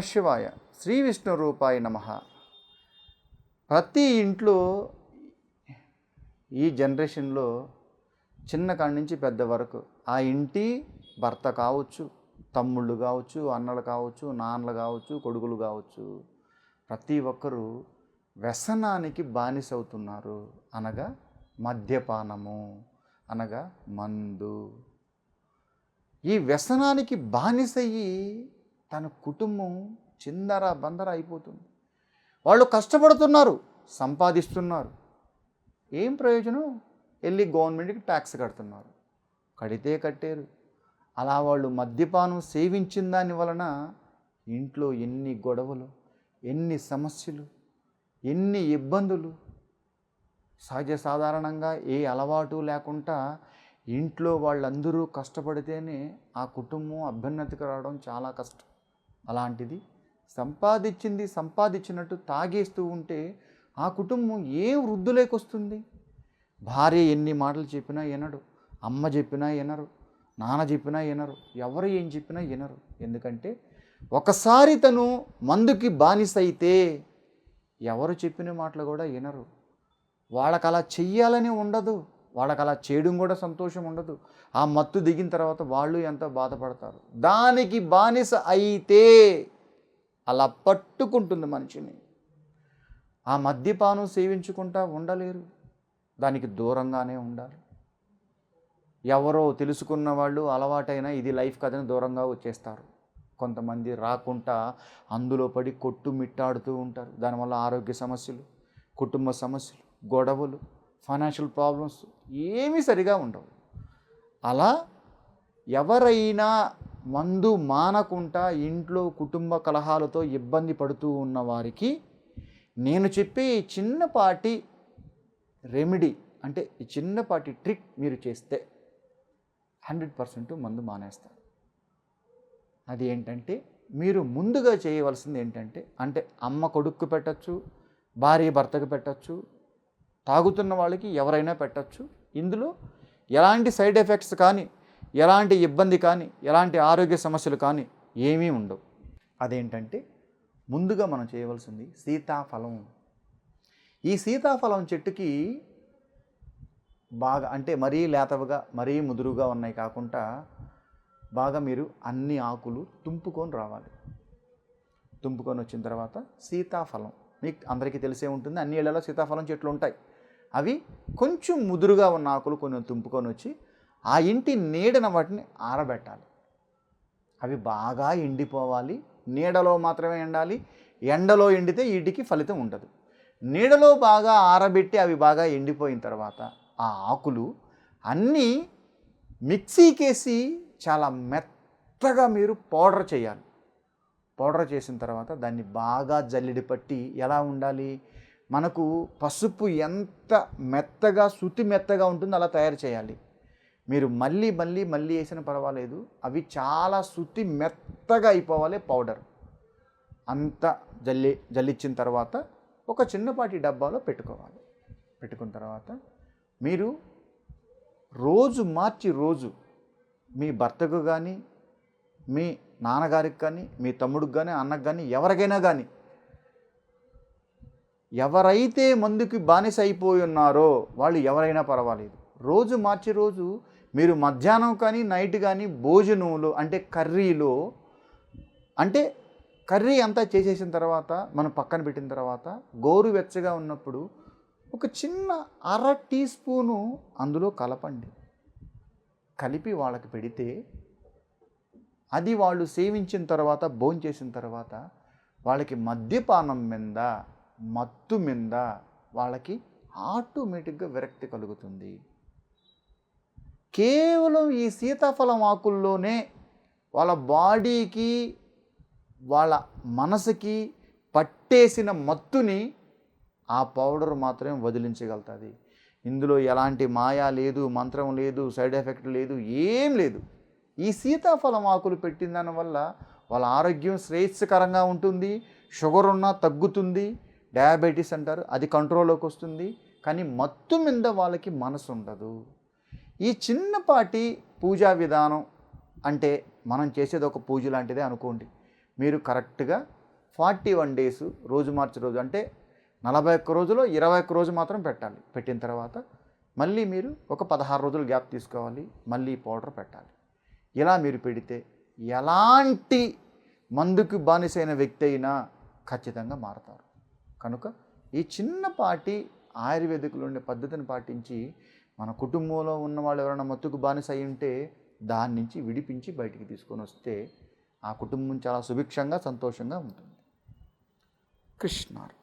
నమశివాయ శ్రీ విష్ణు రూపాయ నమ. ప్రతి ఇంట్లో ఈ జనరేషన్లో చిన్న కాడి నుంచి పెద్ద వరకు ఆ ఇంటి భర్త కావచ్చు తమ్ముళ్ళు కావచ్చు అన్నలు కావచ్చు నాన్నలు కావచ్చు కొడుకులు కావచ్చు ప్రతి ఒక్కరూ వ్యసనానికి బానిసవుతున్నారు. అనగా మద్యపానము అనగా మందు. ఈ వ్యసనానికి బానిసయ్యి తన కుటుంబం చిందర బందర అయిపోతుంది. వాళ్ళు కష్టపడుతున్నారు సంపాదిస్తున్నారు. ఏం ప్రయోజనం? వెళ్ళి గవర్నమెంట్కి ట్యాక్స్ కడుతున్నారు. కడితే కట్టారు. అలా వాళ్ళు మద్యపానం సేవించిన దాని వలన ఇంట్లో ఎన్ని గొడవలు ఎన్ని సమస్యలు ఎన్ని ఇబ్బందులు. సహజ సాధారణంగా ఏ అలవాటు లేకుండా ఇంట్లో వాళ్ళందరూ కష్టపడితేనే ఆ కుటుంబం అభ్యున్నతికి రావడం చాలా కష్టం. అలాంటిది సంపాదించింది సంపాదించినట్టు తాగేస్తూ ఉంటే ఆ కుటుంబం ఏ వృద్ధులేకి వస్తుంది భార్య ఎన్ని మాటలు చెప్పినా వినడు అమ్మ చెప్పినా వినరు నాన్న చెప్పినా వినరు ఎవరు ఏం చెప్పినా వినరు. ఎందుకంటే ఒకసారి తను మందుకి బానిసైతే ఎవరు చెప్పిన మాటలు కూడా వినరు. వాళ్ళకి అలా చెయ్యాలని ఉండదు. వాళ్ళకి అలా చేయడం కూడా సంతోషం ఉండదు. ఆ మత్తు దిగిన తర్వాత వాళ్ళు ఎంత బాధపడతారు? దానికి బానిస అయితే అలా పట్టుకుంటుంది మనిషిని. ఆ మద్యపానం సేవించుకుంటా ఉండలేరు. దానికి దూరంగానే ఉండాలి. ఎవరో తెలుసుకున్న వాళ్ళు అలవాటైన ఇది లైఫ్ కదని దూరంగా వచ్చేస్తారు. కొంతమంది రాకుండా అందులో పడి కొట్టుమిట్టాడుతూ ఉంటారు. దానివల్ల ఆరోగ్య సమస్యలు కుటుంబ సమస్యలు గొడవలు ఫైనాన్షియల్ ప్రాబ్లమ్స్ ఏమీ సరిగా ఉండవు. అలా ఎవరైనా మందు మానకుండా ఇంట్లో కుటుంబ కలహాలతో ఇబ్బంది పడుతూ ఉన్న వారికి నేను చెప్పే ఈ చిన్నపాటి రెమెడీ అంటే ఈ చిన్నపాటి ట్రిక్ మీరు చేస్తే హండ్రెడ్ పర్సెంట్ మందు మానేస్తారు. అది ఏంటంటే మీరు ముందుగా చేయవలసింది ఏంటంటే అంటే అమ్మ కొడుక్కు పెట్టచ్చు భార్య భర్తకు పెట్టచ్చు తాగుతున్న వాళ్ళకి ఎవరైనా పెట్టచ్చు ఇందులో ఎలాంటి సైడ్ ఎఫెక్ట్స్ కానీ ఎలాంటి ఇబ్బంది కానీ ఎలాంటి ఆరోగ్య సమస్యలు కానీ ఏమీ ఉండవు. అదేంటంటే ముందుగా మనం చేయవలసింది సీతాఫలం. ఈ సీతాఫలం చెట్టుకి బాగా అంటే మరీ లేతవుగా మరీ ముదురుగా ఉన్నాయి కాకుండా బాగా మీరు అన్ని ఆకులు తుంపుకొని రావాలి. తుంపుకొని వచ్చిన తర్వాత సీతాఫలం. మీకు అందరికీ తెలిసే ఉంటుంది అన్ని ఇళ్ళలో సీతాఫలం చెట్లు ఉంటాయి. అవి కొంచెం ముదురుగా ఉన్న ఆకులు కొన్ని తుంపుకొని వచ్చి ఆ ఇంటి నీడన వాటిని ఆరబెట్టాలి. అవి బాగా ఎండిపోవాలి. నీడలో మాత్రమే ఎండాలి. ఎండలో ఎండితే వీటికి ఫలితం ఉండదు. నీడలో బాగా ఆరబెట్టి అవి బాగా ఎండిపోయిన తర్వాత ఆ ఆకులు అన్నీ మిక్సీకేసి చాలా మెత్తగా మీరు పౌడర్ చేయాలి. పౌడర్ చేసిన తర్వాత దాన్ని బాగా జల్లిడి పట్టి ఎలా ఉండాలి? మనకు పసుపు ఎంత మెత్తగా శుతి మెత్తగా ఉంటుందో అలా తయారు చేయాలి. మీరు మళ్ళీ మళ్ళీ మళ్ళీ వేసిన పర్వాలేదు. అవి చాలా శుతి మెత్తగా అయిపోవాలి పౌడర్. అంత జల్లి జల్లిచ్చిన తర్వాత ఒక చిన్నపాటి డబ్బాలో పెట్టుకోవాలి. పెట్టుకున్న తర్వాత మీరు రోజు మార్చి రోజు మీ భర్తకు కానీ మీ నాన్నగారికి కానీ మీ తమ్ముడికి కానీ అన్నకు కానీ ఎవరికైనా కానీ ఎవరైతే మందుకి బానిస అయిపోయి ఉన్నారో వాళ్ళు ఎవరైనా పర్వాలేదు. రోజు మార్చి రోజు మీరు మధ్యాహ్నం కానీ నైట్ కానీ భోజనంలో అంటే కర్రీలో అంటే కర్రీ అంతా చేసేసిన తర్వాత మనం పక్కన పెట్టిన తర్వాత గోరువెచ్చగా ఉన్నప్పుడు ఒక చిన్న అర టీ స్పూను అందులో కలపండి. కలిపి వాళ్ళకి పెడితే అది వాళ్ళు సేవించిన తర్వాత భోంచేసిన తర్వాత వాళ్ళకి మద్యపానం మీద మత్తు మీద వాళ్ళకి ఆటోమేటిక్గా విరక్తి కలుగుతుంది. కేవలం ఈ సీతాఫలం ఆకుల్లోనే వాళ్ళ బాడీకి వాళ్ళ మనసుకి పట్టేసిన మత్తుని ఆ పౌడర్ మాత్రమే వదిలించగలుగుతుంది. ఇందులో ఎలాంటి మాయా లేదు మంత్రం లేదు సైడ్ ఎఫెక్ట్ లేదు ఏం లేదు. ఈ సీతాఫలం ఆకులు పెట్టిన దానివల్ల వాళ్ళ ఆరోగ్యం శ్రేయస్కరంగా ఉంటుంది షుగర్ ఉన్నా తగ్గుతుంది డయాబెటీస్ అంటారు అది కంట్రోల్లోకి వస్తుంది. కానీ మత్తు మీద వాళ్ళకి మనసు ఉండదు. ఈ చిన్నపాటి పూజా విధానం అంటే మనం చేసేది ఒక పూజ లాంటిదే అనుకోండి. మీరు కరెక్ట్గా ఫార్టీ వన్ డేస్ రోజు మార్చి రోజు అంటే నలభై ఒక్క రోజులో ఇరవై ఒక్క రోజు మాత్రం పెట్టాలి. పెట్టిన తర్వాత మళ్ళీ మీరు ఒక పదహారు రోజులు గ్యాప్ తీసుకోవాలి. మళ్ళీ పౌడర్ పెట్టాలి. ఇలా మీరు పెడితే ఎలాంటి మందుకు బానిసైన వ్యక్తి అయినా ఖచ్చితంగా మారతారు. కనుక ఈ చిన్నపాటి ఆయుర్వేదికులు ఉండే పద్ధతిని పాటించి మన కుటుంబంలో ఉన్న వాళ్ళు ఎవరైనా మత్తుకు బానిస అయి ఉంటే దాని నుంచి విడిపించి బయటికి తీసుకొని వస్తే ఆ కుటుంబం చాలా సుభిక్షంగా సంతోషంగా ఉంటుంది. కృష్ణార్